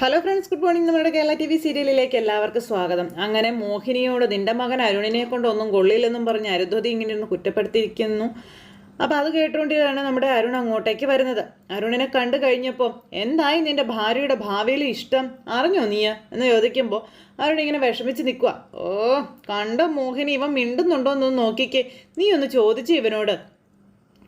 Hello friends good morning നമ്മുടെ Kerala T V സീരിയലിലേക്ക് എല്ലാവർക്കും സ്വാഗതം. അങ്ങനെ മോഹിനിയോട് നിന്റെ മകൻ അരുണിനെ കൊണ്ടൊന്നും കൊള്ളില്ലെന്നും പറഞ്ഞ് അരുന്ധതി ഇങ്ങനെ ഒന്ന് കുറ്റപ്പെടുത്തിയിരിക്കുന്നു. അപ്പോൾ അത് കേട്ടുകൊണ്ടിട്ടാണ് നമ്മുടെ അരുൺ അങ്ങോട്ടേക്ക് വരുന്നത്. അരുണിനെ കണ്ടു കഴിഞ്ഞപ്പോൾ എന്തായി നിന്റെ ഭാര്യയുടെ ഭാവിയിൽ ഇഷ്ടം? അറിഞ്ഞോ നീ എന്ന് ചോദിക്കുമ്പോൾ അരുൺ ഇങ്ങനെ വിഷമിച്ച് നിൽക്കുക ഓ കണ്ട മോഹിനി ഇവൻ മിണ്ടുന്നുണ്ടോ എന്നൊന്ന് നോക്കിക്കേ. നീ ഒന്ന് ചോദിച്ചു ഇവനോട്.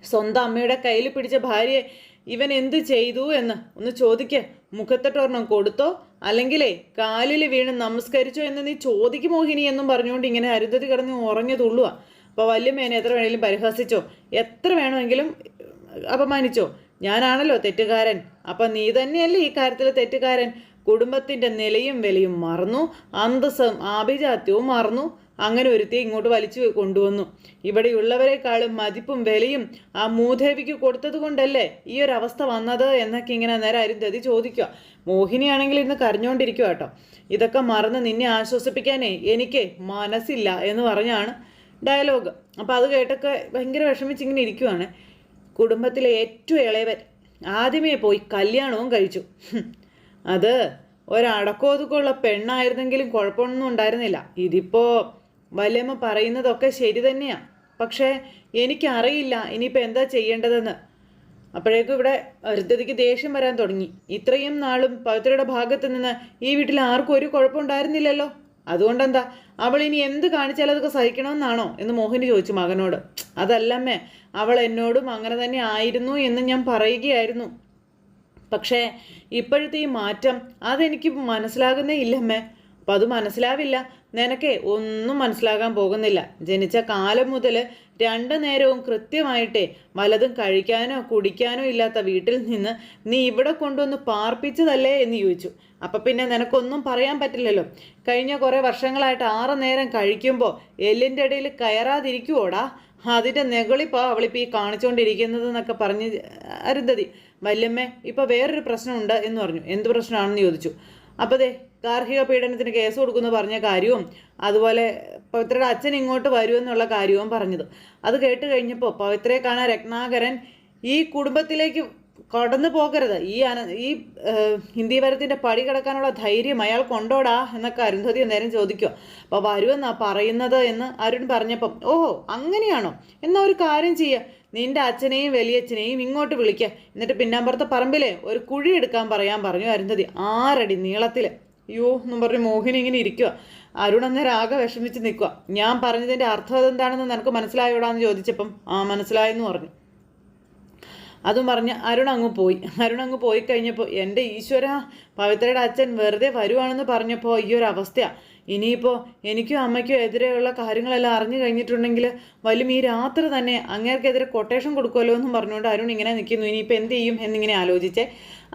സ്വന്തം അമ്മയുടെ കയ്യിൽ പിടിച്ച ഭാര്യയെ ഇവൻ എന്ത് ചെയ്തു എന്ന് ഒന്ന് ചോദിക്ക്. മുഖത്തൊട്ടൊരെണ്ണം കൊടുത്തോ? അല്ലെങ്കിലേ കാലിൽ വീണ് നമസ്കരിച്ചോ എന്ന് നീ ചോദിക്ക് മോഹിനി എന്നും പറഞ്ഞുകൊണ്ട് ഇങ്ങനെ അരുതതി കിടന്ന് ഉറഞ്ഞു തുള്ളുക അപ്പോൾ വല്യമ്മേനെ എത്ര വേണമെങ്കിലും പരിഹസിച്ചോ. എത്ര വേണമെങ്കിലും അപമാനിച്ചോ. ഞാനാണല്ലോ തെറ്റുകാരൻ. അപ്പം നീ തന്നെയല്ലേ ഈ കാര്യത്തിൽ തെറ്റുകാരൻ? കുടുംബത്തിന്റെ നിലയും വിലയും മറന്നു. അന്തസ്സും ആഭിജാത്യവും മറന്നു. അങ്ങനെ ഒരുത്തി ഇങ്ങോട്ട് വലിച്ചു കൊണ്ടുവന്നു. ഇവിടെയുള്ളവരെക്കാളും മതിപ്പും വിലയും ആ മൂദേവിക്ക് കൊടുത്തത് കൊണ്ടല്ലേ ഈ ഒരു അവസ്ഥ വന്നത് എന്നൊക്കെ ഇങ്ങനെ നേരെ അരുന്ധതി ചോദിക്കുക. മോഹിനിയാണെങ്കിൽ ഇന്ന് കരഞ്ഞുകൊണ്ടിരിക്കുക കേട്ടോ. ഇതൊക്കെ മറന്ന് നിന്നെ ആശ്വസിപ്പിക്കാനേ എനിക്ക് മനസ്സില്ല എന്ന് പറഞ്ഞാണ് ഡയലോഗ്. അപ്പോൾ അത് കേട്ടൊക്കെ ഭയങ്കര വിഷമിച്ചിങ്ങനെ ഇരിക്കുവാണ്. കുടുംബത്തിലെ ഏറ്റവും ഇളയവൻ ആദ്യമേ പോയി കല്യാണവും കഴിച്ചു. അത് ഒരടക്കോതുക്കുള്ള പെണ്ണായിരുന്നെങ്കിലും കുഴപ്പമൊന്നും ഉണ്ടായിരുന്നില്ല. ഇതിപ്പോൾ വല്യമ്മ പറയുന്നതൊക്കെ ശരി തന്നെയാണ് പക്ഷേ എനിക്കറിയില്ല ഇനിയിപ്പോൾ എന്താ ചെയ്യേണ്ടതെന്ന്. അപ്പോഴേക്കും ഇവിടെ അരുദ്ധതിക്ക് ദേഷ്യം വരാൻ തുടങ്ങി. ഇത്രയും നാളും പവിത്രയുടെ ഭാഗത്ത് നിന്ന് ഈ വീട്ടിൽ ആർക്കും ഒരു കുഴപ്പമുണ്ടായിരുന്നില്ലല്ലോ. അതുകൊണ്ടെന്താ? അവൾ ഇനി എന്ത് കാണിച്ചാലും അതൊക്കെ സഹിക്കണമെന്നാണോ എന്ന് മോഹിനി ചോദിച്ചു മകനോട്. അതല്ലമ്മേ അവൾ എന്നോടും അങ്ങനെ തന്നെ ആയിരുന്നു എന്ന് ഞാൻ പറയുകയായിരുന്നു. പക്ഷേ ഇപ്പോഴത്തെ ഈ മാറ്റം അതെനിക്ക് മനസ്സിലാകുന്നേ ഇല്ലമ്മേ. അപ്പം അത് മനസ്സിലാവില്ല. നിനക്കേ ഒന്നും മനസ്സിലാകാൻ പോകുന്നില്ല. ജനിച്ച കാലം മുതൽ രണ്ടു നേരവും കൃത്യമായിട്ടേ വലതും കഴിക്കാനോ കുടിക്കാനോ ഇല്ലാത്ത വീട്ടിൽ നിന്ന് നീ ഇവിടെ കൊണ്ടുവന്ന് പാർപ്പിച്ചതല്ലേ എന്ന് ചോദിച്ചു. അപ്പം പിന്നെ നിനക്കൊന്നും പറയാൻ പറ്റില്ലല്ലോ. കഴിഞ്ഞ കുറേ വർഷങ്ങളായിട്ട് ആറ് നേരം കഴിക്കുമ്പോൾ എല്ലിന്റെ ഇടയിൽ കയറാതിരിക്കുവോടാ? അതിന്റെ നെകളിപ്പാ അവളിപ്പോൾ ഈ കാണിച്ചുകൊണ്ടിരിക്കുന്നത് എന്നൊക്കെ പറഞ്ഞ് അരുന്ധതി വല്യമ്മേ ഇപ്പോൾ വേറൊരു പ്രശ്നമുണ്ട് എന്ന് പറഞ്ഞു. എന്ത് പ്രശ്നമാണെന്ന് ചോദിച്ചു? അപ്പോൾ ദേ ഗാർഹിക പീഡനത്തിന് കേസ് കൊടുക്കുമെന്ന് പറഞ്ഞ കാര്യവും അതുപോലെ പവിത്രയുടെ അച്ഛൻ ഇങ്ങോട്ട് വരുമെന്നുള്ള കാര്യവും പറഞ്ഞത്. അത് കേട്ട് കഴിഞ്ഞപ്പോൾ പവിത്രയെ കാണാൻ രത്നാകരൻ ഈ കുടുംബത്തിലേക്ക് കടന്നു പോകരുത്. ഈ അന ഈ ഏഹ്, ഹിന്ദി വരത്തിന്റെ പടി കിടക്കാനുള്ള ധൈര്യം അയാൾ കൊണ്ടോടാ എന്നൊക്കെ അരുന്ധതി നേരം ചോദിക്കുക അപ്പോൾ വരുമെന്നാ പറയുന്നത് എന്ന് അരുൺ പറഞ്ഞപ്പം ഓ അങ്ങനെയാണോ? എന്നാ ഒരു കാര്യം ചെയ്യുക നിന്റെ അച്ഛനെയും വലിയച്ഛനെയും ഇങ്ങോട്ട് വിളിക്കുക എന്നിട്ട് പിന്നാമ്പുറത്തെ പറമ്പിലെ ഒരു കുഴി എടുക്കാൻ പറയാൻ പറഞ്ഞു അരുന്ധതി. ആറടി നീളത്തിൽ അയ്യോ എന്നും പറഞ്ഞ് മോഹിനി ഇങ്ങനെ ഇരിക്കുക അരുൺ അന്നേരം ആകെ വിഷമിച്ച് നിൽക്കുക ഞാൻ പറഞ്ഞതിന്റെ അർത്ഥം അതെന്താണെന്ന് നിനക്ക് മനസ്സിലായോടാന്ന് ചോദിച്ചപ്പം ആ മനസ്സിലായെന്ന് പറഞ്ഞു. അതും പറഞ്ഞ് അരുൺ അങ്ങ് പോയി. അരുൺ അങ്ങ് പോയി കഴിഞ്ഞപ്പോൾ എന്റെ ഈശ്വര പവിത്രയുടെ അച്ഛൻ വെറുതെ വരുവാണെന്ന് പറഞ്ഞപ്പോൾ ഈ ഒരു അവസ്ഥയാണ് ഇനിയിപ്പോൾ എനിക്കും അമ്മയ്ക്കും എതിരെയുള്ള കാര്യങ്ങളെല്ലാം അറിഞ്ഞു കഴിഞ്ഞിട്ടുണ്ടെങ്കിൽ വലിയ ഈ രാത്രി തന്നെ അങ്ങേർക്കെതിരെ കൊട്ടേഷൻ കൊടുക്കുമല്ലോ എന്നും പറഞ്ഞുകൊണ്ട് അരുൺ ഇങ്ങനെ നിൽക്കുന്നു. ഇനിയിപ്പോൾ എന്ത് ചെയ്യും എന്നിങ്ങനെ ആലോചിച്ചേ.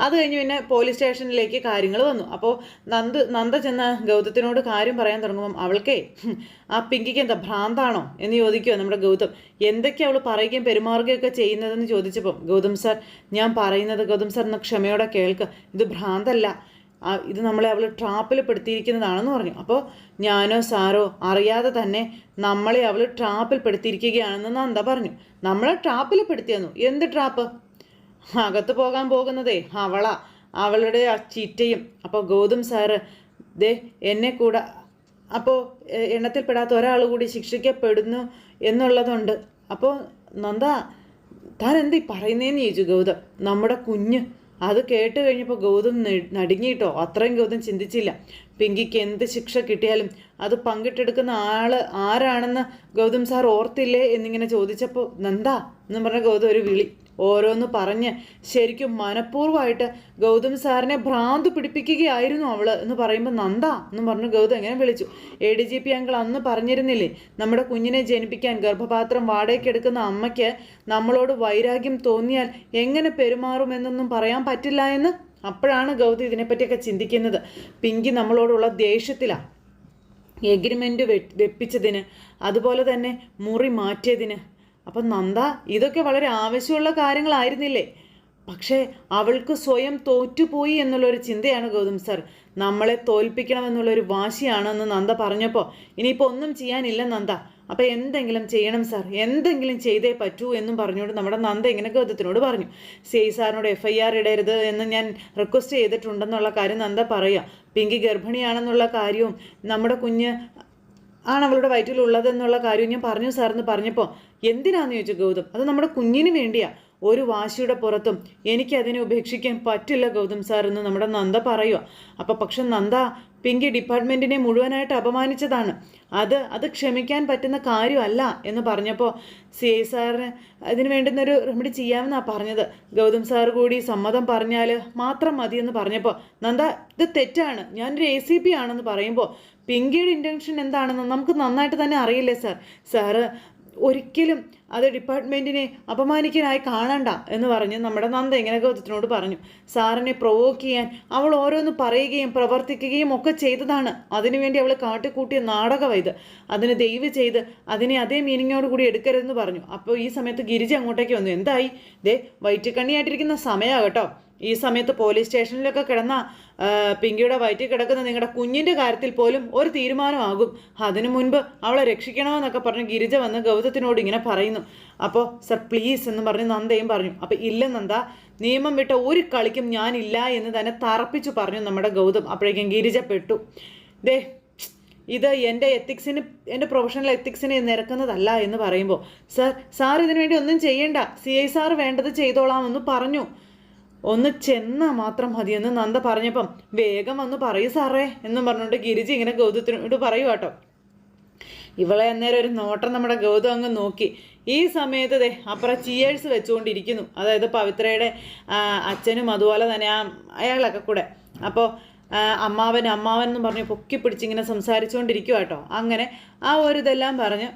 അത് കഴിഞ്ഞ് പിന്നെ പോലീസ് സ്റ്റേഷനിലേക്ക് കാര്യങ്ങൾ വന്നു. അപ്പോൾ നന്ദ് നന്ദ ചെന്ന ഗൗതത്തിനോട് കാര്യം പറയാൻ തുടങ്ങുമ്പം അവൾക്കേ ആ പിങ്കിക്ക് എന്താ ഭ്രാന്താണോ എന്ന് ചോദിക്കുമോ നമ്മുടെ ഗൗതം. എന്തൊക്കെയാ അവൾ പറയുകയും പെരുമാറുകയൊക്കെ ചെയ്യുന്നതെന്ന് ചോദിച്ചപ്പം ഗൗതം സാർ ഞാൻ പറയുന്നത് ഗൗതം സാർ എന്ന് ക്ഷമയോടെ കേൾക്കുക ഇത് ഭ്രാന്തല്ല. ഇത് നമ്മളെ അവൾ ട്രാപ്പിൽ പെടുത്തിയിരിക്കുന്നതാണെന്ന് പറഞ്ഞു. അപ്പോൾ ഞാനോ സാറോ അറിയാതെ തന്നെ നമ്മളെ അവൾ ട്രാപ്പിൽ പെടുത്തിയിരിക്കുകയാണെന്ന് നന്ദ പറഞ്ഞു. നമ്മളെ ട്രാപ്പിൽ പെടുത്തിയെന്നു. എന്ത് ട്രാപ്പ് അകത്ത് പോകാൻ പോകുന്നതേ അവള. അവളുടെ ആ ചീറ്റയും. അപ്പോൾ ഗൗതം സാറ് ദേ എന്നെ കൂടെ അപ്പോൾ എണ്ണത്തിൽപ്പെടാത്ത ഒരാൾ കൂടി ശിക്ഷിക്കപ്പെടുന്നു എന്നുള്ളതുണ്ട്. അപ്പോൾ നന്ദ താൻ എന്താ പറയുന്നതെന്ന് ചോദിച്ചു ഗൗതം. നമ്മുടെ കുഞ്ഞ് അത് കേട്ട് കഴിഞ്ഞപ്പോൾ ഗൗതം നടുങ്ങിയിട്ടോ അത്രയും ഗൗതം ചിന്തിച്ചില്ല. പിങ്കിക്ക് എന്ത് ശിക്ഷ കിട്ടിയാലും അത് പങ്കിട്ടെടുക്കുന്ന ആൾ ആരാണെന്ന് ഗൗതം സാർ ഓർത്തില്ലേ എന്നിങ്ങനെ ചോദിച്ചപ്പോൾ നന്ദ എന്നും പറഞ്ഞ ഗൗതം ഒരു വിളി ഓരോന്ന് പറഞ്ഞ് ശരിക്കും മനഃപൂർവമായിട്ട് ഗൗതം സാറിനെ ഭ്രാന്ത് പിടിപ്പിക്കുകയായിരുന്നു അവൾ എന്ന് പറയുമ്പോൾ നന്ദ എന്ന് പറഞ്ഞു ഗൗതം എങ്ങനെ വിളിച്ചു. A D G P uncle അന്ന് പറഞ്ഞിരുന്നില്ലേ നമ്മുടെ കുഞ്ഞിനെ ജനിപ്പിക്കാൻ ഗർഭപാത്രം വാടകയ്ക്കെടുക്കുന്ന അമ്മയ്ക്ക് നമ്മളോട് വൈരാഗ്യം തോന്നിയാൽ എങ്ങനെ പെരുമാറുമെന്നൊന്നും പറയാൻ പറ്റില്ല എന്ന്? അപ്പോഴാണ് ഗൗതം ഇതിനെപ്പറ്റിയൊക്കെ ചിന്തിക്കുന്നത്. പിങ്കി നമ്മളോടുള്ള ദേഷ്യത്തിലാണ് എഗ്രിമെന്റ് വെപ്പിച്ചതിന് അതുപോലെ തന്നെ മുറി മാറ്റിയതിന് അപ്പം നന്ദ ഇതൊക്കെ വളരെ ആവശ്യമുള്ള കാര്യങ്ങളായിരുന്നില്ലേ? പക്ഷേ അവൾക്ക് സ്വയം തോറ്റുപോയി എന്നുള്ളൊരു ചിന്തയാണ് ഗൗതം സർ. നമ്മളെ തോൽപ്പിക്കണമെന്നുള്ളൊരു വാശിയാണെന്ന് നന്ദ പറഞ്ഞപ്പോൾ ഇനിയിപ്പോൾ ഒന്നും ചെയ്യാനില്ല നന്ദ. അപ്പോൾ എന്തെങ്കിലും ചെയ്യണം സാർ. എന്തെങ്കിലും ചെയ്തേ പറ്റൂ എന്നും പറഞ്ഞുകൊണ്ട് നമ്മുടെ നന്ദ ഇങ്ങനെ ഗൗതത്തിനോട് പറഞ്ഞു. സി ഐ സാറിനോട് എഫ് ഐ ആർ ഇടരുത് എന്ന് ഞാൻ റിക്വസ്റ്റ് ചെയ്തിട്ടുണ്ടെന്നുള്ള കാര്യം നന്ദ പറയുക പിങ്കി ഗർഭിണിയാണെന്നുള്ള കാര്യവും നമ്മുടെ കുഞ്ഞ് ആണ് അവളുടെ വയറ്റിലുള്ളതെന്നുള്ള കാര്യം ഞാൻ പറഞ്ഞു സാറെന്ന് പറഞ്ഞപ്പോൾ എന്തിനാന്ന് ചോദിച്ചു ഗൗതം? അത് നമ്മുടെ കുഞ്ഞിന് വേണ്ടിയാ. ഒരു വാശിയുടെ പുറത്തും എനിക്കതിനെ ഉപേക്ഷിക്കാൻ പറ്റില്ല ഗൗതം സാർ എന്ന് നമ്മുടെ നന്ദ പറയുക അപ്പോൾ പക്ഷെ നന്ദ പിങ്കി ഡിപ്പാർട്ട്മെന്റിനെ മുഴുവനായിട്ട് അപമാനിച്ചതാണ്. അത് അത് ക്ഷമിക്കാൻ പറ്റുന്ന കാര്യമല്ല എന്ന് പറഞ്ഞപ്പോൾ സി ഐ സാറിന് അതിന് വേണ്ടുന്നൊരു റെമഡി ചെയ്യാമെന്നാണ് പറഞ്ഞത്. ഗൗതം സാർ കൂടി സമ്മതം പറഞ്ഞാൽ മാത്രം മതിയെന്ന് പറഞ്ഞപ്പോൾ നന്ദ ഇത് തെറ്റാണ്. ഞാനൊരു എ സി പി ആണെന്ന് പറയുമ്പോൾ പിങ്കിയുടെ ഇന്റൻഷൻ എന്താണെന്ന് നമുക്ക് നന്നായിട്ട് തന്നെ അറിയില്ലേ സാർ സാറ് ഒരിക്കലും അത് ഡിപ്പാർട്ട്മെന്റിനെ അപമാനിക്കാനായി കാണണ്ട എന്ന് പറഞ്ഞ് നമ്മുടെ നന്ദ ഇങ്ങനെ ഗൗതത്തിനോട് പറഞ്ഞു. സാറിനെ പ്രൊവോക്ക് ചെയ്യാൻ അവൾ ഓരോന്ന് പറയുകയും പ്രവർത്തിക്കുകയും ഒക്കെ ചെയ്തതാണ്. അതിനുവേണ്ടി അവൾ കാട്ടിക്കൂട്ടിയ നാടകം ഇത്. അതിന് ദയവ് ചെയ്ത് അതിനെ അതേ മീനിങ്ങോട് കൂടി എടുക്കരുതെന്ന് പറഞ്ഞു. അപ്പോൾ ഈ സമയത്ത് ഗിരിജ അങ്ങോട്ടേക്ക് വന്നു. എന്തായി? ദേ വയറ്റിക്കണ്ണിയായിട്ടിരിക്കുന്ന സമയമാണ് കേട്ടോ. ഈ സമയത്ത് പോലീസ് സ്റ്റേഷനിലൊക്കെ കിടന്ന പിങ്കിയുടെ വയറ്റിൽ കിടക്കുന്ന നിങ്ങളുടെ കുഞ്ഞിന്റെ കാര്യത്തിൽ പോലും ഒരു തീരുമാനമാകും. അതിനു മുൻപ് അവളെ രക്ഷിക്കണമെന്നൊക്കെ പറഞ്ഞ് ഗിരിജ വന്ന് ഗൗതത്തിനോട് ഇങ്ങനെ പറയുന്നു. അപ്പോൾ സർ പ്ലീസ് എന്ന് പറഞ്ഞ് നന്ദയും പറഞ്ഞു. അപ്പോൾ ഇല്ല നന്ദ. നിയമം വിട്ട ഒരു കളിക്കും ഞാനില്ല എന്ന് തന്നെ തറപ്പിച്ചു പറഞ്ഞു നമ്മുടെ ഗൗതം. അപ്പോഴേക്കും ഗിരിജ പെട്ടു. ദേ ഇത് എന്റെ എത്തിക്സിന് എന്റെ പ്രൊഫഷണൽ എത്തിക്സിന് നിരക്കുന്നതല്ല എന്ന് പറയുമ്പോൾ സർ സാർ ഇതിനു വേണ്ടി ഒന്നും ചെയ്യേണ്ട. സി ഐ സാർ വേണ്ടത് ചെയ്തോളാമെന്ന് പറഞ്ഞു. ഒന്ന് ചെന്നാൽ മാത്രം മതിയെന്ന് നന്ദ പറഞ്ഞപ്പം വേഗം വന്ന് പറയൂ സാറേ എന്നും പറഞ്ഞുകൊണ്ട് ഗിരിജി ഇങ്ങനെ ഗൗതത്തിനോട് പറയൂ കേട്ടോ. ഇവളെ അന്നേരം ഒരു നോട്ടം നമ്മുടെ ഗൗതം അങ്ങ് നോക്കി. ഈ സമയത്ത് ദേ അപ്പുറം ചിയേഴ്സ് വെച്ചുകൊണ്ടിരിക്കുന്നു. അതായത് പവിത്രയുടെ അച്ഛനും അതുപോലെ തന്നെ ആ അയാളൊക്കെ കൂടെ. അപ്പോൾ അമ്മാവൻ അമ്മാവൻ എന്ന് പറഞ്ഞ് പൊക്കി പിടിച്ചിങ്ങനെ സംസാരിച്ചുകൊണ്ടിരിക്കുക കേട്ടോ. അങ്ങനെ ആ ഒരു ഇതെല്ലാം പറഞ്ഞ്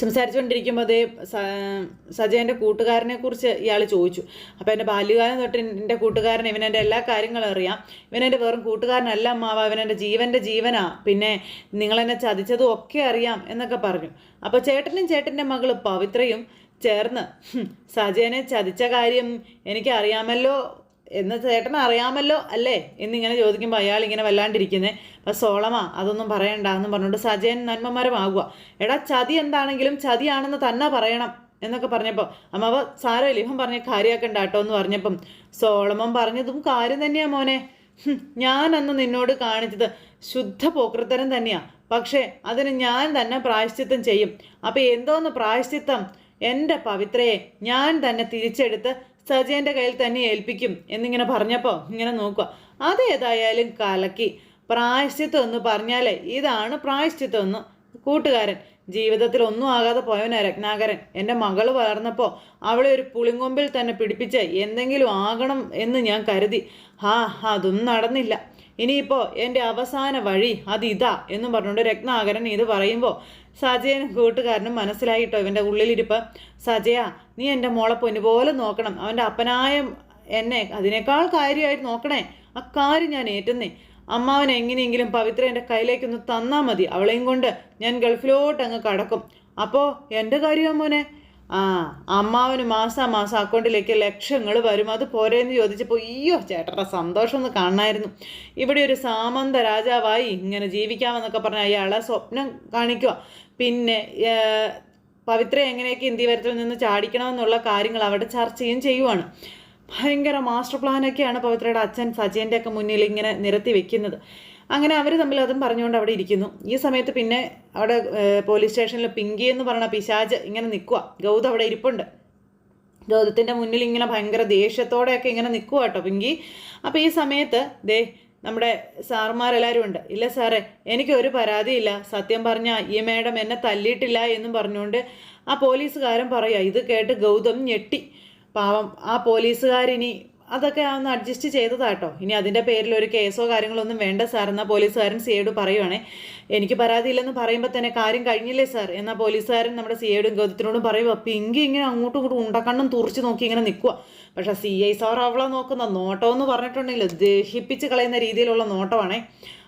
സംസാരിച്ചുകൊണ്ടിരിക്കുമ്പോൾ അതേ സജയന്റെ കൂട്ടുകാരനെ കുറിച്ച് ഇയാൾ ചോദിച്ചു. അപ്പോൾ എന്റെ ബാല്യകാലം തൊട്ട് എന്റെ കൂട്ടുകാരൻ ഇവനെന്റെ എല്ലാ കാര്യങ്ങളും അറിയാം. ഇവനെന്റെ വെറും കൂട്ടുകാരനല്ല അമ്മാവ ഇവനെന്റെ ജീവന്റെ ജീവനാ. പിന്നെ നിങ്ങളെന്നെ ചതിച്ചതും ഒക്കെ അറിയാം എന്നൊക്കെ പറഞ്ഞു. അപ്പോൾ ചേട്ടനും ചേട്ടന്റെ മകൾ പവിത്രയും ചേർന്ന് സജയനെ ചതിച്ച കാര്യം എനിക്ക് അറിയാമല്ലോ എന്ന് ചേട്ടൻ അറിയാമല്ലോ അല്ലേ? എന്നിങ്ങനെ ചോദിക്കുമ്പോൾ അയാൾ ഇങ്ങനെ വല്ലാണ്ടിരിക്കുന്നത് അപ്പം സോളമാ അതൊന്നും പറയണ്ട എന്ന് പറഞ്ഞുകൊണ്ട് സജയൻ നന്മമരമാകുക എടാ ചതി എന്താണെങ്കിലും ചതിയാണെന്ന് തന്നെ പറയണം എന്നൊക്കെ പറഞ്ഞപ്പോൾ അമ്മാവ് സാരമില്ല ഇവൻ പറഞ്ഞ കാര്യമാക്കണ്ട കേട്ടോ എന്ന് പറഞ്ഞപ്പം സോളമൻ പറഞ്ഞതും കാര്യം തന്നെയാ മോനെ. ഞാൻ അന്ന് നിന്നോട് കാണിച്ചത് ശുദ്ധ പോക്രത്തരം തന്നെയാ. പക്ഷേ അതിന് ഞാൻ തന്നെ പ്രായശ്ചിത്തം ചെയ്യും. അപ്പം എന്തോന്ന് പ്രായശ്ചിത്തം? എന്റെ പവിത്രയെ ഞാൻ തന്നെ തിരിച്ചെടുത്ത് സജയന്റെ കയ്യിൽ തന്നെ ഏൽപ്പിക്കും എന്നിങ്ങനെ പറഞ്ഞപ്പോൾ ഇങ്ങനെ നോക്കുക. അതേതായാലും കലക്കി. പ്രായശ്ചിത്വം എന്ന് പറഞ്ഞാലേ ഇതാണ് പ്രായശ്ചിത്വം എന്ന്. കൂട്ടുകാരൻ ജീവിതത്തിൽ ഒന്നും ആകാതെ പോയവനാ രത്നാകരൻ. എന്റെ മകൾ വളർന്നപ്പോൾ അവളെ ഒരു പുളിങ്കൊമ്പിൽ തന്നെ പിടിപ്പിച്ച് എന്തെങ്കിലും ആകണം എന്ന് ഞാൻ കരുതി. ഹാ അതും നടന്നില്ല. ഇനിയിപ്പോൾ എന്റെ അവസാന വഴി അതിതാ എന്നും പറഞ്ഞുകൊണ്ട് രത്നാകരൻ ഇത് പറയുമ്പോൾ സജയനും കൂട്ടുകാരനും മനസ്സിലായിട്ടോ ഇവന്റെ ഉള്ളിലിരിപ്പ്? സജയ നീ എന്റെ മോളെ പൊന്നുപോലെ നോക്കണം. അവന്റെ അപ്പനായ എന്നെ അതിനേക്കാൾ കാര്യമായിട്ട് നോക്കണേ. ആ കാര്യം ഞാൻ ഏറ്റുന്നേ. അമ്മാവൻ എങ്ങനെയെങ്കിലും പവിത്ര എന്റെ കയ്യിലേക്കൊന്ന് തന്നാൽ മതി. അവളെയും കൊണ്ട് ഞാൻ ഗൾഫിലോട്ട് അങ്ങ് കടക്കും. അപ്പോൾ എന്റെ കാര്യമോ മോനെ? ആ അമ്മാവന് മാസാ മാസം അക്കൗണ്ടിലേക്ക് ലക്ഷങ്ങൾ വരും. അത് പോരേന്ന് ചോദിച്ചപ്പോൾ അയ്യോ ചേട്ടന്റെ സന്തോഷം ഒന്ന് കാണായിരുന്നു ഇവിടെ ഒരു സാമന്ത രാജാവായി ഇങ്ങനെ ജീവിക്കാമെന്നൊക്കെ പറഞ്ഞ അയാളെ സ്വപ്നം കാണിക്കുക പിന്നെ പവിത്ര എങ്ങനെയൊക്കെ ഇന്ത്യ വരത്തിൽ നിന്ന് ചാടിക്കണമെന്നുള്ള കാര്യങ്ങൾ അവിടെ ചർച്ചയും ചെയ്യുവാണ്. ഭയങ്കര മാസ്റ്റർ പ്ലാനൊക്കെയാണ് പവിത്രയുടെ അച്ഛൻ സജയന്റെ ഒക്കെ മുന്നിൽ ഇങ്ങനെ നിരത്തി വെക്കുന്നത്. അങ്ങനെ അവർ തമ്മിൽ അതും പറഞ്ഞുകൊണ്ട് അവിടെ ഇരിക്കുന്നു. ഈ സമയത്ത് പിന്നെ അവിടെ പോലീസ് സ്റ്റേഷനിൽ പിങ്കി എന്ന് പറയുന്ന പിശാജ് ഇങ്ങനെ നിൽക്കുക ഗൗതം അവിടെ ഇരിപ്പുണ്ട്. ഗൗതത്തിന്റെ മുന്നിൽ ഇങ്ങനെ ഭയങ്കര ദേഷ്യത്തോടെയൊക്കെ ഇങ്ങനെ നിൽക്കുക കേട്ടോ പിങ്കി. അപ്പോൾ ഈ സമയത്ത് ദേ നമ്മുടെ സാറുമാരെല്ലാവരും ഉണ്ട്. ഇല്ല സാറേ എനിക്കൊരു പരാതിയില്ല. സത്യം പറഞ്ഞാൽ ഈ മേഡം എന്നെ തല്ലിയിട്ടില്ല എന്നും പറഞ്ഞുകൊണ്ട് ആ പോലീസുകാരൻ പറയുക ഇത് കേട്ട് ഗൗതം ഞെട്ടി. പാവം ആ പോലീസുകാരിനി അതൊക്കെ ഒന്ന് അഡ്ജസ്റ്റ് ചെയ്തതാട്ടോ. ഇനി അതിന്റെ പേരിൽ ഒരു കേസോ കാര്യങ്ങളോ ഒന്നും വേണ്ട സാർ. എന്നാൽ പോലീസുകാരൻ സിയോട് പറയുവാണേ. എനിക്ക് പരാതിയില്ലെന്ന് പറയുമ്പോൾ തന്നെ കാര്യം കഴിഞ്ഞില്ലേ സാർ? എന്നാൽ പോലീസുകാരൻ നമ്മുടെ സിയോടും ഗൗതത്തിനോടും പറയുക പിങ്കി ഇങ്ങനെ അങ്ങോട്ടും ഇങ്ങോട്ടും ഉണ്ടക്കണ്ണും തുറച്ച് നോക്കി ഇങ്ങനെ നിൽക്കുക പക്ഷേ സി ഐ സാർ അവളെ നോക്കുന്ന നോട്ടം എന്ന് പറഞ്ഞിട്ടുണ്ടെങ്കിൽ ദഹിപ്പിച്ച് കളയുന്ന രീതിയിലുള്ള നോട്ടമാണേ.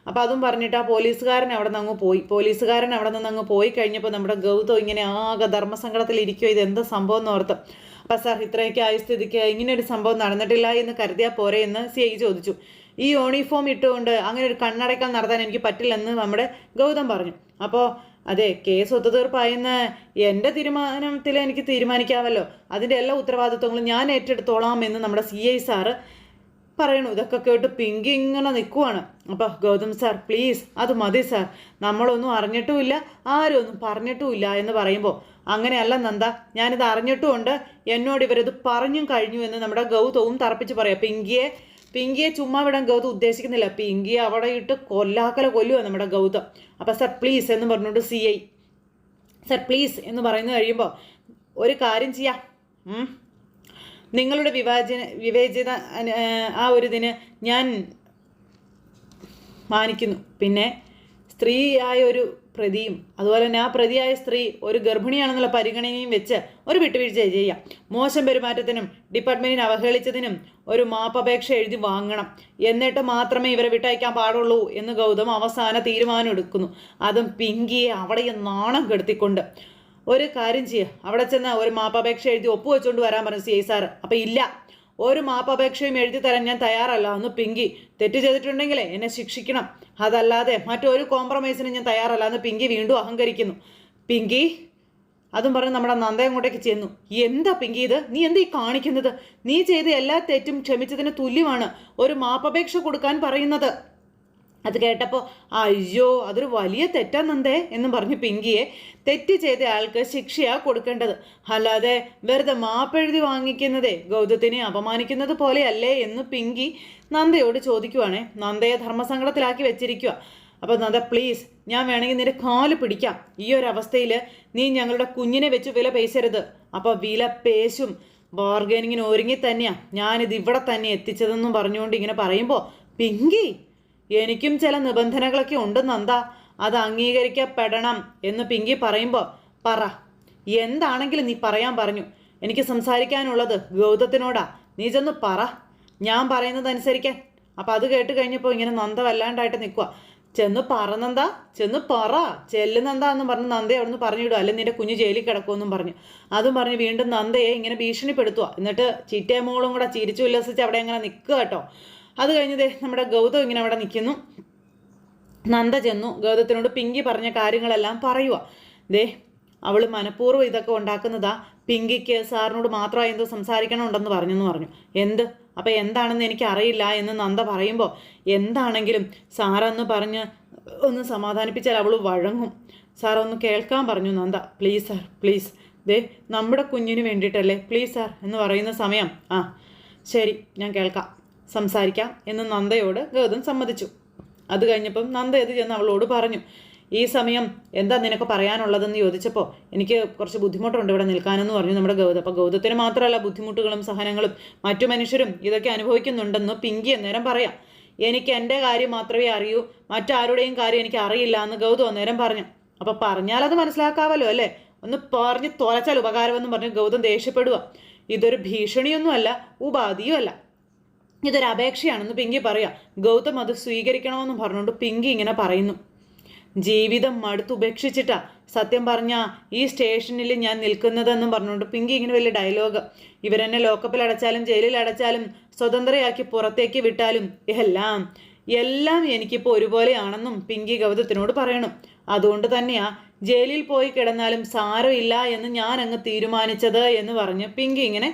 അപ്പോൾ അതും പറഞ്ഞിട്ട് ആ പോലീസുകാരൻ അവിടെ നിന്ന് അങ്ങ് പോയി. പോലീസുകാരൻ അവിടെ നിന്ന് അങ്ങ് പോയി കഴിഞ്ഞപ്പോൾ നമ്മുടെ ഗൗതം ഇങ്ങനെ ആകെ ധർമ്മസങ്കടത്തിൽ ഇരിക്കുമോ ഇത് എന്താ സംഭവം എന്ന് ഓർത്ത്. അപ്പം സാർ ഇത്രയൊക്കെ ആയ സ്ഥിതിക്ക് ഇങ്ങനെ ഒരു സംഭവം നടന്നിട്ടില്ല എന്ന് കരുതിയാൽ പോരെ എന്ന് സി ഐ ചോദിച്ചു. ഈ യൂണിഫോം ഇട്ടുകൊണ്ട് അങ്ങനെ ഒരു കണ്ണടയ്ക്കൽ നടത്താൻ എനിക്ക് പറ്റില്ലെന്ന് നമ്മുടെ ഗൗതം പറഞ്ഞു. അപ്പോൾ അതെ കേസ് ഒത്തുതീർപ്പായെന്ന് എന്റെ തീരുമാനത്തിൽ എനിക്ക് തീരുമാനിക്കാമല്ലോ. അതിന്റെ എല്ലാ ഉത്തരവാദിത്വങ്ങളും ഞാൻ ഏറ്റെടുത്തോളാം എന്ന് നമ്മുടെ സി ഐ സാറ് പറയണു. ഇതൊക്കെ കേട്ട് പിങ്കി ഇങ്ങനെ നിൽക്കുവാണ് അപ്പോൾ ഗൗതം സാർ പ്ലീസ് അത് മതി സാർ. നമ്മളൊന്നും അറിഞ്ഞിട്ടുമില്ല ആരും ഒന്നും പറഞ്ഞിട്ടുമില്ല എന്ന് പറയുമ്പോൾ അങ്ങനെയല്ല നന്ദ ഞാനിത് അറിഞ്ഞിട്ടുമുണ്ട്. എന്നോട് ഇവരത് പറഞ്ഞും കഴിഞ്ഞു എന്ന് നമ്മുടെ ഗൗതവും തറപ്പിച്ച് പറയാം. പിങ്കിയെ പിങ്കിയെ ചുമ്മാ വിടാൻ ഗൗതം ഉദ്ദേശിക്കുന്നില്ല. പിങ്കിയെ അവിടെ ഇട്ട് കൊല്ലാക്കല കൊല്ലുക നമ്മുടെ ഗൗതം. അപ്പോൾ സാർ പ്ലീസ് എന്ന് പറഞ്ഞുകൊണ്ട് സി ഐ സാർ പ്ലീസ് എന്ന് പറയുന്നത് കഴിയുമ്പോൾ ഒരു കാര്യം ചെയ്യാം. നിങ്ങളുടെ വിവാചന വിവേചന ആ ഒരു ഇതിന് ഞാൻ മാനിക്കുന്നു. പിന്നെ സ്ത്രീയായ ഒരു പ്രതിയും അതുപോലെ തന്നെ ആ പ്രതിയായ സ്ത്രീ ഒരു ഗർഭിണിയാണെന്നുള്ള പരിഗണനയും വെച്ച് ഒരു വിട്ടുവീഴ്ച ചെയ്യാം മോശം പെരുമാറ്റത്തിനും ഡിപ്പാർട്ട്മെന്റിനെ അവഹേളിച്ചതിനും ഒരു മാപ്പപേക്ഷ എഴുതി വാങ്ങണം. എന്നിട്ട് മാത്രമേ ഇവരെ വിട്ടയക്കാൻ പാടുള്ളൂ എന്ന് ഗൗതം അവസാന തീരുമാനം എടുക്കുന്നു. അതും പിങ്കിയെ അവിടെ നാണം കെടുത്തിക്കൊണ്ട് ഒരു കാര്യം ചെയ്യുക അവിടെ ചെന്ന് ഒരു മാപ്പപേക്ഷ എഴുതി ഒപ്പുവെച്ചുകൊണ്ട് വരാൻ പറഞ്ഞു സി ഐ സാർ അപ്പം ഇല്ല. ഒരു മാപ്പപേക്ഷയും എഴുതി തരാൻ ഞാൻ തയ്യാറല്ല. ഒന്ന് പിങ്കി. തെറ്റ് ചെയ്തിട്ടുണ്ടെങ്കിൽ എന്നെ ശിക്ഷിക്കണം. അതല്ലാതെ മറ്റൊരു കോംപ്രമൈസിനും ഞാൻ തയ്യാറല്ല. എന്ന് പിങ്കി വീണ്ടും അഹങ്കരിക്കുന്നു. പിങ്കി അതും പറഞ്ഞ് നമ്മുടെ നന്ദ അങ്ങോട്ടേക്ക് ചെന്നു. എന്താ പിങ്കി ഇത്? നീ എന്താ ഈ കാണിക്കുന്നത്? നീ ചെയ്ത എല്ലാ തെറ്റും ക്ഷമിച്ചതിന് തുല്യമാണ് ഒരു മാപ്പപേക്ഷ കൊടുക്കാൻ പറയുന്നത്. അത് കേട്ടപ്പോൾ അയ്യോ അതൊരു വലിയ തെറ്റാന്നെന്തേ? എന്നും പറഞ്ഞു പിങ്കിയെ. തെറ്റ് ചെയ്ത ആൾക്ക് ശിക്ഷയാ കൊടുക്കേണ്ടത്. അല്ലാതെ വെറുതെ മാപ്പെഴുതി വാങ്ങിക്കുന്നതേ ഗൗതത്തിനെ അപമാനിക്കുന്നത് പോലെയല്ലേ എന്ന് പിങ്കി നന്ദയോട് ചോദിക്കുവാണേ. നന്ദയെ ധർമ്മസങ്കടത്തിലാക്കി വെച്ചിരിക്കുക അപ്പോൾ നന്ദ പ്ലീസ് ഞാൻ വേണമെങ്കിൽ നിന്റെ കാൽ പിടിക്കാം. ഈ ഒരു അവസ്ഥയിൽ നീ ഞങ്ങളുടെ കുഞ്ഞിനെ വെച്ച് വില പേശരുത്. അപ്പോൾ വില പേശും. ബാർഗനിങ്ങിന് ഒരുങ്ങി തന്നെയാണ് ഞാനിത് ഇവിടെ തന്നെ എത്തിച്ചതെന്നും പറഞ്ഞുകൊണ്ട് ഇങ്ങനെ പറയുമ്പോൾ പിങ്കി എനിക്കും ചില നിബന്ധനകളൊക്കെ ഉണ്ട് നന്ദ. അത് അംഗീകരിക്കപ്പെടണം എന്ന് പിങ്കി പറയുമ്പോൾ പറ. എന്താണെങ്കിലും നീ പറയാൻ പറഞ്ഞു. എനിക്ക് സംസാരിക്കാനുള്ളത് ഗൗതത്തിനോടാ. നീ ചെന്ന് പറ. ഞാൻ പറയുന്നത് അനുസരിക്കാൻ അപ്പം അത് കേട്ട് കഴിഞ്ഞപ്പോൾ ഇങ്ങനെ നന്ദ വല്ലാണ്ടായിട്ട് നിൽക്കുക ചെന്ന് പറ നന്ദ. ചെന്ന് പറ. ചെല്ല് നന്ദ എന്ന് പറഞ്ഞ് നന്ദയെ അവിടുന്ന് പറഞ്ഞു വിടുക അല്ലെങ്കിൽ നിന്റെ കുഞ്ഞ് ജയിലിൽ കിടക്കുമെന്നും പറഞ്ഞു. അതും പറഞ്ഞ് വീണ്ടും നന്ദയെ ഇങ്ങനെ ഭീഷണിപ്പെടുത്തുക എന്നിട്ട് ചീറ്റയമോളും കൂടെ ചിരിച്ചു ഉല്ലസിച്ച് അവിടെ അങ്ങനെ നിൽക്കുക കേട്ടോ. അത് കഴിഞ്ഞതേ നമ്മുടെ ഗൗതം ഇങ്ങനെ അവിടെ നിൽക്കുന്നു. നന്ദ ചെന്നു. ഗൗതത്തിനോട് പിങ്കി പറഞ്ഞ കാര്യങ്ങളെല്ലാം പറയുക ദേ അവൾ മനഃപൂർവം ഇതൊക്കെ ഉണ്ടാക്കുന്നതാ. പിങ്കിക്ക് സാറിനോട് മാത്രമായി എന്തോ സംസാരിക്കണമുണ്ടെന്ന് പറഞ്ഞെന്ന് പറഞ്ഞു. എന്ത്? അപ്പോൾ എന്താണെന്ന് എനിക്ക് അറിയില്ല എന്ന് നന്ദ പറയുമ്പോൾ എന്താണെങ്കിലും സാറെന്ന് പറഞ്ഞ് ഒന്ന് സമാധാനിപ്പിച്ചാൽ അവൾ വഴങ്ങും. സാർ ഒന്ന് കേൾക്കാൻ പറഞ്ഞു നന്ദ. പ്ലീസ് സാർ പ്ലീസ് ദേ നമ്മുടെ കുഞ്ഞിന് വേണ്ടിയിട്ടല്ലേ? പ്ലീസ് സാർ എന്ന് പറയുന്ന സമയം. ആ ശരി ഞാൻ കേൾക്കാം. സംസാരിക്കാം എന്ന് നന്ദയോട് ഗൗതം സമ്മതിച്ചു. അത് കഴിഞ്ഞപ്പം നന്ദ ഇത് ചെന്ന് അവളോട് പറഞ്ഞു ഈ സമയം എന്താ നിനക്ക് പറയാനുള്ളതെന്ന് ചോദിച്ചപ്പോൾ എനിക്ക് കുറച്ച് ബുദ്ധിമുട്ടുണ്ട് ഇവിടെ നിൽക്കാനെന്ന് പറഞ്ഞു നമ്മുടെ ഗൗതം. അപ്പോൾ ഗൗതത്തിന് മാത്രമല്ല ബുദ്ധിമുട്ടുകളും സഹനങ്ങളും മറ്റു മനുഷ്യരും ഇതൊക്കെ അനുഭവിക്കുന്നുണ്ടെന്ന് പിങ്കി അന്നേരം പറയാം. എനിക്ക് എന്റെ കാര്യം മാത്രമേ അറിയൂ മറ്റാരുടെയും കാര്യം എനിക്ക് അറിയില്ല എന്ന് ഗൗതം അന്നേരം പറഞ്ഞു. അപ്പോൾ പറഞ്ഞാൽ അത് മനസ്സിലാക്കാമല്ലോ അല്ലേ? ഒന്ന് പറഞ്ഞ് തുറച്ചാൽ ഉപകാരമെന്ന് പറഞ്ഞ് ഗൗതം ദേഷ്യപ്പെടുക ഇതൊരു ഭീഷണിയൊന്നുമല്ല ഉപാധിയും അല്ല ഇതൊരു അപേക്ഷയാണെന്ന് പിങ്കി പറയാം ഗൗതം അത് സ്വീകരിക്കണമെന്ന് പറഞ്ഞുകൊണ്ട് പിങ്കി ഇങ്ങനെ പറയുന്നു. ജീവിതം മടുത്തുപേക്ഷിച്ചിട്ടാ സത്യം പറഞ്ഞ ഈ സ്റ്റേഷനിൽ ഞാൻ നിൽക്കുന്നതെന്നും പറഞ്ഞുകൊണ്ട് പിങ്കി ഇങ്ങനെ വലിയ ഡയലോഗ് ഇവരെന്നെ ലോക്കപ്പിൽ അടച്ചാലും ജയിലിൽ അടച്ചാലും സ്വതന്ത്രയാക്കി പുറത്തേക്ക് വിട്ടാലും എല്ലാം എല്ലാം എനിക്കിപ്പോൾ ഒരുപോലെയാണെന്നും പിങ്കി ഗൗതത്തിനോട് പറയണം. അതുകൊണ്ട് തന്നെയാ ജയിലിൽ പോയി കിടന്നാലും സാരമില്ല എന്ന് ഞാൻ അങ്ങ് തീരുമാനിച്ചത് എന്ന് പറഞ്ഞ് പിങ്കി ഇങ്ങനെ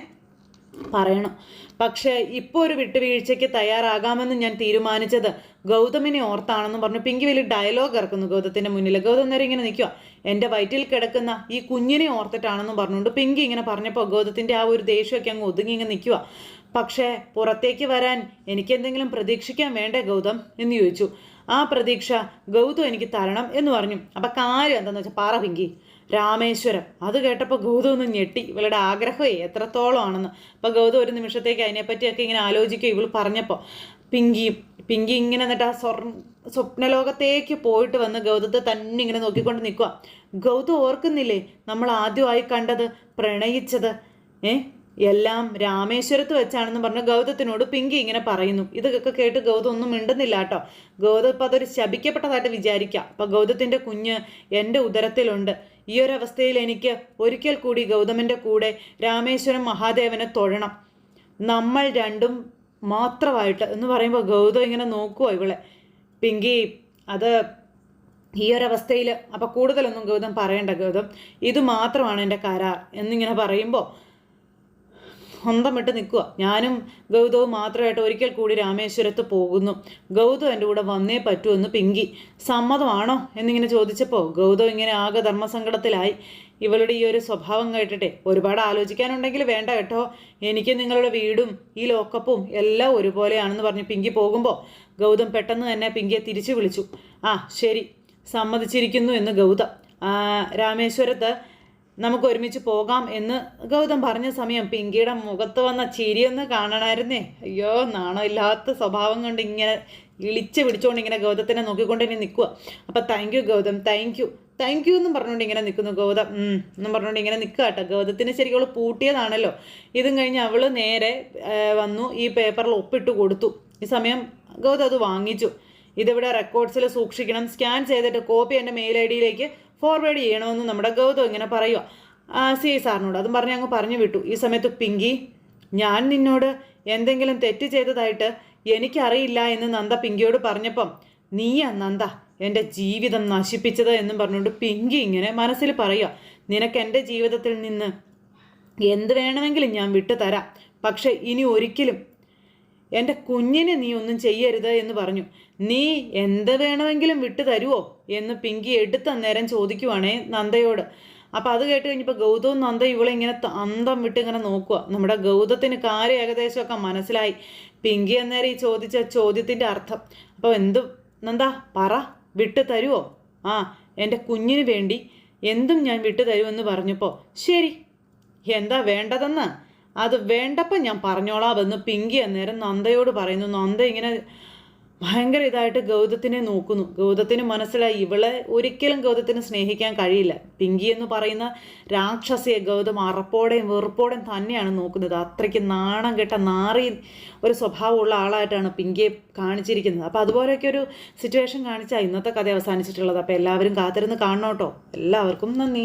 പറയണം. പക്ഷേ ഇപ്പോൾ ഒരു വിട്ടുവീഴ്ചയ്ക്ക് തയ്യാറാകാമെന്ന് ഞാൻ തീരുമാനിച്ചത് ഗൗതമിനെ ഓർത്താണെന്ന് പറഞ്ഞു. പിങ്കി വലിയ ഡയലോഗ് ഇറക്കുന്നു ഗൗതത്തിന്റെ മുന്നിൽ. ഗൗതം നേരം ഇങ്ങനെ നിൽക്കുക എന്റെ വയറ്റിൽ കിടക്കുന്ന ഈ കുഞ്ഞിനെ ഓർത്തിട്ടാണെന്ന് പറഞ്ഞുകൊണ്ട് പിങ്കി ഇങ്ങനെ പറഞ്ഞപ്പോൾ ഗൗതത്തിന്റെ ആ ഒരു ദേഷ്യമൊക്കെ അങ്ങ് ഒതുങ്ങി ഇങ്ങനെ നിൽക്കുക പക്ഷേ പുറത്തേക്ക് വരാൻ എനിക്ക് എന്തെങ്കിലും പ്രതീക്ഷിക്കാൻ വേണ്ടേ ഗൗതം? എന്ന് ചോദിച്ചു. ആ പ്രതീക്ഷ ഗൗതം എനിക്ക് തരണം എന്ന് പറഞ്ഞു. അപ്പം കാര്യം എന്താണെന്ന് വെച്ചാൽ പാറ പിങ്കി. രാമേശ്വരം. അത് കേട്ടപ്പോൾ ഗൗതം ഒന്ന് ഞെട്ടി. ഇവളുടെ ആഗ്രഹമേ എത്രത്തോളമാണെന്ന്. അപ്പോൾ ഗൗതം ഒരു നിമിഷത്തേക്ക് അതിനെപ്പറ്റിയൊക്കെ ഇങ്ങനെ ആലോചിക്കുക ഇവൾ പറഞ്ഞപ്പോൾ പിങ്കിയും പിങ്കി ഇങ്ങനെ എന്നിട്ട് ആ സ്വർ സ്വപ്നലോകത്തേക്ക് പോയിട്ട് വന്ന് ഗൗതത്തെ തന്നെ ഇങ്ങനെ നോക്കിക്കൊണ്ട് നിൽക്കുക ഗൗതം ഓർക്കുന്നില്ലേ നമ്മൾ ആദ്യമായി കണ്ടത് പ്രണയിച്ചത്? ഏ? എല്ലാം രാമേശ്വരത്ത് വെച്ചാണെന്ന് പറഞ്ഞ് ഗൗതത്തിനോട് പിങ്കി ഇങ്ങനെ പറയുന്നു. ഇതൊക്കെ കേട്ട് ഗൗതം ഒന്നും മിണ്ടുന്നില്ല കേട്ടോ. ഗൗതം ഇപ്പം അതൊരു ശപിക്കപ്പെട്ടതായിട്ട് വിചാരിക്കാം. അപ്പം ഗൗതത്തിന്റെ കുഞ്ഞ് എന്റെ ഉദരത്തിലുണ്ട്. ഈ ഒരു അവസ്ഥയിൽ എനിക്ക് ഒരിക്കൽ കൂടി ഗൗതമന്റെ കൂടെ രാമേശ്വരം മഹാദേവനെ തൊഴണം. നമ്മൾ രണ്ടും മാത്രമായിട്ട് എന്ന് പറയുമ്പോൾ ഗൗതം ഇങ്ങനെ നോക്കുവോ ഇവളെ. പിങ്കി അത് ഈ ഒരവസ്ഥയിൽ അപ്പോൾ കൂടുതലൊന്നും ഗൗതം പറയണ്ട ഗൗതം. ഇത് മാത്രമാണ് എന്റെ കരാർ എന്നിങ്ങനെ പറയുമ്പോൾ സ്വന്തം വിട്ട് നിൽക്കുക. ഞാനും ഗൗതവും മാത്രമായിട്ട് ഒരിക്കൽ കൂടി രാമേശ്വരത്ത് പോകുന്നു. ഗൗതം എന്റെ കൂടെ വന്നേ പറ്റൂ എന്ന് പിങ്കി. സമ്മതമാണോ? എന്നിങ്ങനെ ചോദിച്ചപ്പോൾ ഗൗതം ഇങ്ങനെ ആകെ ധർമ്മസങ്കടത്തിലായി. ഇവളുടെ ഈ ഒരു സ്വഭാവം കേട്ടിട്ടെ ഒരുപാട് ആലോചിക്കാനുണ്ടെങ്കിൽ വേണ്ട കേട്ടോ. എനിക്ക് നിങ്ങളുടെ വീടും ഈ ലോക്കപ്പും എല്ലാം ഒരുപോലെയാണെന്ന് പറഞ്ഞ് പിങ്കി പോകുമ്പോൾ ഗൗതം പെട്ടെന്ന് തന്നെ പിങ്കിയെ തിരിച്ചു വിളിച്ചു. ആ ശരി. സമ്മതിച്ചിരിക്കുന്നു എന്ന് ഗൗതം. രാമേശ്വരത്ത് നമുക്ക് ഒരുമിച്ച് പോകാം എന്ന് ഗൗതം പറഞ്ഞ സമയം പിങ്കിയുടെ മുഖത്ത് വന്ന ചിരിയൊന്ന് കാണണമായിരുന്നേ അയ്യോ നാണമില്ലാത്ത സ്വഭാവം കൊണ്ട് ഇങ്ങനെ ഇളിച്ച് പിടിച്ചുകൊണ്ട് ഇങ്ങനെ ഗൗതത്തിനെ നോക്കിക്കൊണ്ട് ഇനി നിൽക്കുക അപ്പം thank you Gautam thank you thank you എന്നും പറഞ്ഞുകൊണ്ട് ഇങ്ങനെ നിൽക്കുന്നു ഗൗതം. എന്നും പറഞ്ഞുകൊണ്ട് ഇങ്ങനെ നിൽക്കുക കേട്ടോ. ഗൗതത്തിന് ശരിക്കും അവൾ പൂട്ടിയതാണല്ലോ. ഇതും കഴിഞ്ഞ് അവൾ നേരെ വന്നു ഈ പേപ്പറിൽ ഒപ്പിട്ട് കൊടുത്തു. ഈ സമയം ഗൗതം അത് വാങ്ങിച്ചു. ഇതിവിടെ റെക്കോർഡ്സിൽ സൂക്ഷിക്കണം. സ്കാൻ ചെയ്തിട്ട് കോപ്പി എന്റെ മെയിൽ ഐ ഡിയിലേക്ക് ഫോർവേഡ് ചെയ്യണമെന്ന് നമ്മുടെ ഗൗതം ഇങ്ങനെ പറയുക സി സാറിനോട് അതും പറഞ്ഞ് അങ്ങ് പറഞ്ഞു വിട്ടു. ഈ സമയത്ത് പിങ്കി ഞാൻ നിന്നോട് എന്തെങ്കിലും തെറ്റ് ചെയ്തതായിട്ട് എനിക്കറിയില്ല എന്ന് നന്ദ പിങ്കിയോട് പറഞ്ഞപ്പം നീയാ നന്ദ എന്റെ ജീവിതം നശിപ്പിച്ചത് എന്നും പറഞ്ഞുകൊണ്ട് പിങ്കി ഇങ്ങനെ മനസ്സിൽ പറയുക നിനക്ക് എന്റെ ജീവിതത്തിൽ നിന്ന് എന്ത് വേണമെങ്കിലും ഞാൻ വിട്ടു തരാം പക്ഷെ ഇനി ഒരിക്കലും എന്റെ കുഞ്ഞിനെ നീ ഒന്നും ചെയ്യരുത് എന്ന് പറഞ്ഞു. നീ എന്ത് വേണമെങ്കിലും വിട്ടു തരുമോ എന്ന് പിങ്കി എടുത്തന്നേരം ചോദിക്കുവാണേ നന്ദയോട്. അപ്പോൾ അത് കേട്ട് കഴിഞ്ഞപ്പോൾ ഗൗതവും നന്ദ ഇവളെ ഇങ്ങനെ അന്തം വിട്ട് ഇങ്ങനെ നോക്കുക നമ്മുടെ ഗൗതത്തിന് കാര്യം ഏകദേശമൊക്കെ മനസ്സിലായി. പിങ്കി അന്നേരം ഈ ചോദിച്ച ചോദ്യത്തിന്റെ അർത്ഥം. അപ്പോൾ എന്ത് നന്ദ പറ വിട്ടു തരുമോ ആ എന്റെ കുഞ്ഞിന് വേണ്ടി എന്തും ഞാൻ വിട്ടു തരുമെന്ന് പറഞ്ഞപ്പോൾ ശരി എന്താ വേണ്ടതെന്ന്? അത് വേണ്ടപ്പം ഞാൻ പറഞ്ഞോളാമെന്ന് പിങ്കി അന്നേരം നന്ദയോട് പറയുന്നു. നന്ദ ഇങ്ങനെ ഭയങ്കര ഇതായിട്ട് ഗൗതത്തിനെ നോക്കുന്നു. ഗൗതത്തിന് മനസ്സിലായി ഇവളെ ഒരിക്കലും ഗൗതത്തിന് സ്നേഹിക്കാൻ കഴിയില്ല. പിങ്കി എന്ന് പറയുന്ന രാക്ഷസിയെ ഗൗതം അറപ്പോടെയും വെറുപ്പോടെയും തന്നെയാണ് നോക്കുന്നത്. അത്രയ്ക്ക് നാണം കെട്ട നാറി ഒരു സ്വഭാവമുള്ള ആളായിട്ടാണ് പിങ്കിയെ കാണിച്ചിരിക്കുന്നത്. അപ്പോൾ അതുപോലെയൊക്കെ ഒരു സിറ്റുവേഷൻ കാണിച്ചാൽ ഇന്നത്തെ കഥ അവസാനിച്ചിട്ടുള്ളത്. അപ്പോൾ എല്ലാവരും കാത്തിരുന്ന് കാണണോട്ടോ. എല്ലാവർക്കും നന്ദി.